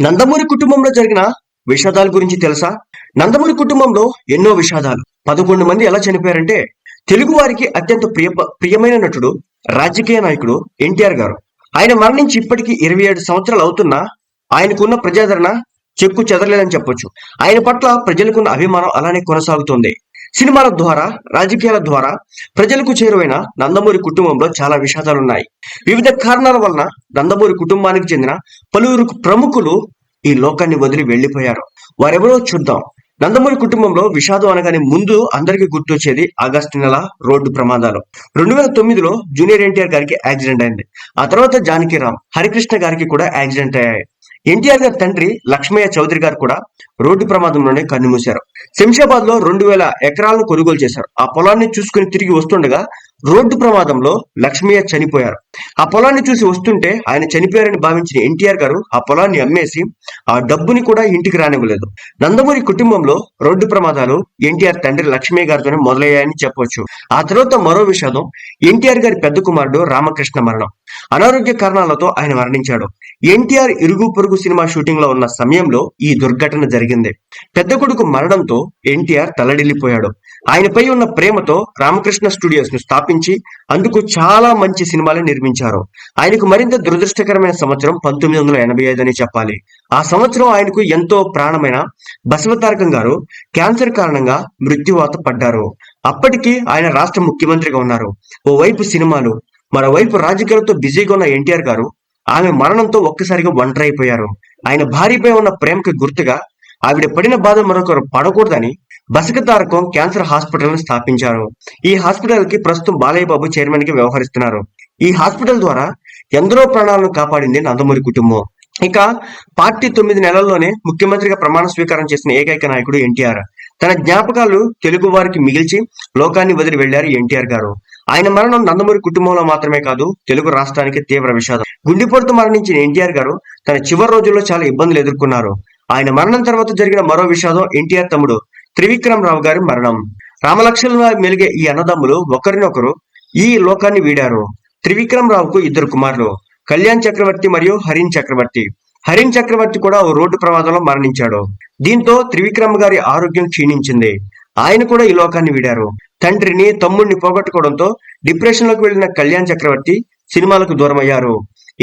నందమూరి కుటుంబంలో జరిగిన విషాదాల గురించి తెలుసా? నందమూరి కుటుంబంలో ఎన్నో విషాదాలు. పదకొండు మంది ఎలా చనిపోయారంటే తెలుగు వారికి అత్యంత ప్రియ ప్రియమైన నటుడు రాజకీయ నాయకుడు ఎన్టీఆర్ గారు. ఆయన మరణించి ఇప్పటికీ ఇరవై ఏడు సంవత్సరాలు అవుతున్నా ఆయనకున్న ప్రజాదరణ చెక్కు చెదరలేదని చెప్పొచ్చు. ఆయన పట్ల ప్రజలకున్న అభిమానం అలానే కొనసాగుతుంది. సినిమాల ద్వారా రాజకీయాల ద్వారా ప్రజలకు చేరువైన నందమూరి కుటుంబంలో చాలా విషాదాలున్నాయి. వివిధ కారణాల వలన నందమూరి కుటుంబానికి చెందిన పలువురు ప్రముఖులు ఈ లోకాన్ని వదిలి వెళ్ళిపోయారు వారెవరో చూద్దాం. నందమూరి కుటుంబంలో విషాదం అనగానే ముందు అందరికీ గుర్తొచ్చేది ఆగస్టు నెల రోడ్డు ప్రమాదాలు. రెండు వేల తొమ్మిదిలో జూనియర్ ఎన్టీఆర్ గారికి యాక్సిడెంట్ అయింది. ఆ తర్వాత జానకిరామ్ హరికృష్ణ గారికి కూడా యాక్సిడెంట్ అయ్యాయి. ఎన్టీఆర్ గారి తండ్రి లక్ష్మయ్య చౌదరి గారు కూడా రోడ్డు ప్రమాదంలోనే కన్నుమూశారు శంషాబాద్లో రెండు వేల ఎకరాలను కొనుగోలు చేశారు. ఆ పొలాన్ని చూసుకుని తిరిగి వస్తుండగా రోడ్డు ప్రమాదంలో లక్ష్మయ్య చనిపోయారు. ఆ పొలాన్ని చూసి వస్తుంటే ఆయన చనిపోయారని భావించిన ఎన్టీఆర్ గారు ఆ పొలాన్ని అమ్మేసి ఆ డబ్బుని కూడా ఇంటికి రానివ్వలేదు. నందమూరి కుటుంబంలో రోడ్డు ప్రమాదాలు ఎన్టీఆర్ తండ్రి లక్ష్మయ్య గారితోనే మొదలయ్యాయని చెప్పొచ్చు ఆ తర్వాత మరో విషాదం ఎన్టీఆర్ గారి పెద్ద కుమారుడు రామకృష్ణ మరణం. అనారోగ్య కారణాలతో ఆయన మరణించాడు. ఎన్టీఆర్ ఇరుగు పొరుగు సినిమా షూటింగ్లో ఉన్న సమయంలో ఈ దుర్ఘటన జరిగింది. పెద్ద కొడుకు మరణంతో ఎన్టీఆర్ తల్లడిల్లిపోయాడు. ఆయనపై ఉన్న ప్రేమతో రామకృష్ణ స్టూడియోస్ను స్థాపించి అందుకు చాలా మంచి సినిమాలు నిర్మించారు. ఆయనకు మరింత దురదృష్టకరమైన సంవత్సరం పంతొమ్మిది వందల ఎనభై ఐదు అని చెప్పాలి. ఆ సంవత్సరం ఆయనకు ఎంతో ప్రాణమైన బసవతారకం గారు క్యాన్సర్ కారణంగా మృత్యువాత పడ్డారు. అప్పటికి ఆయన రాష్ట్ర ముఖ్యమంత్రిగా ఉన్నారు. ఓవైపు సినిమాలు మరోవైపు రాజకీయాలతో బిజీగా ఉన్న ఎన్టీఆర్ గారు ఆమె మరణంతో ఒక్కసారిగా ఒంటరైపోయారు ఆయన భార్యపై ఉన్న ప్రేమకి గుర్తుగా ఆవిడ పడిన బాధ మరొకరు పడకూడదని బసక తారకం క్యాన్సర్ హాస్పిటల్ను స్థాపించారు. ఈ హాస్పిటల్కి ప్రస్తుతం బాలయ్య బాబు చైర్మన్గా వ్యవహరిస్తున్నారు. ఈ హాస్పిటల్ ద్వారా ఎందరో ప్రాణాలను కాపాడింది నందమూరి కుటుంబం. ఇక పార్టీ తొమ్మిది నెలల్లోనే ముఖ్యమంత్రిగా ప్రమాణ స్వీకారం చేసిన ఏకైక నాయకుడు ఎన్టీఆర్. తన జ్ఞాపకాలు తెలుగు వారికి మిగిల్చి లోకాన్ని వదిలి వెళ్ళారు ఎన్టీఆర్ గారు. ఆయన మరణం నందమూరి కుటుంబంలో మాత్రమే కాదు తెలుగు రాష్ట్రానికి తీవ్ర విషాదం. గుండెపోటుతో మరణించిన ఎన్టీఆర్ గారు తన చివరి రోజుల్లో చాలా ఇబ్బందులు ఎదుర్కొన్నారు. ఆయన మరణం తర్వాత జరిగిన మరో విషాదం ఎన్టీఆర్ తమ్ముడు. త్రివిక్రమ్ రావు గారి మరణం. రామలక్ష్మణుల మెలిగే ఈ అన్నదమ్ములు ఒకరినొకరు ఈ లోకాన్ని వీడారు. త్రివిక్రమ్ రావుకు ఇద్దరు కుమారులు కళ్యాణ్ చక్రవర్తి మరియు హరిన్ చక్రవర్తి. హరిన్ చక్రవర్తి కూడా ఓ రోడ్డు ప్రమాదంలో మరణించాడు. దీంతో త్రివిక్రమ్ గారి ఆరోగ్యం క్షీణించింది. ఆయన కూడా ఈ లోకాన్ని వీడారు. తండ్రిని తమ్ముడిని పోగొట్టుకోవడంతో డిప్రెషన్లోకి వెళ్ళిన కళ్యాణ్ చక్రవర్తి సినిమాలకు దూరమయ్యారు.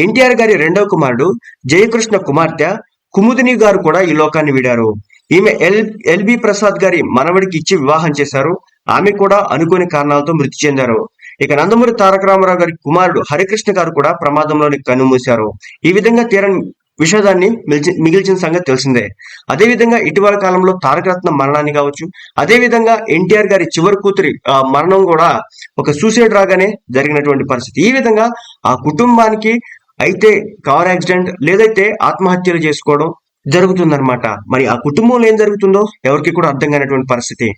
ఎన్టీఆర్ గారి రెండవ కుమారుడు జయకృష్ణ కుమార్తె కుముదిని గారు కూడా ఈ లోకాన్ని వీడారు. ఈమె ఎల్ ఎల్బి ప్రసాద్ గారి మనవడికి ఇచ్చి వివాహం చేశారు. ఆమె కూడా అనుకోని కారణాలతో మృతి చెందారు. ఇక నందమూరి తారక రామారావు గారి కుమారుడు హరికృష్ణ గారు కూడా ప్రమాదంలోని కన్నుమూశారు ఈ విధంగా తీరని విషాదాన్ని మిగిల్చిన సంగతి తెలిసిందే. అదే విధంగా ఇటీవల కాలంలో తారకరత్న మరణాన్ని కావచ్చు అదే విధంగా ఎన్టీఆర్ గారి చివరి కూతురి ఆ, మరణం కూడా ఒక సూసైడ్ రాగానే జరిగినటువంటి పరిస్థితి. ఈ విధంగా ఆ కుటుంబానికి అయితే కార్ యాక్సిడెంట్ లేదైతే ఆత్మహత్యలు చేసుకోవడం జరుగుతుందన్నమాట. మరి ఆ కుటుంబంలో ఏం జరుగుతుందో ఎవరికి కూడా అర్థం కానటువంటి పరిస్థితి.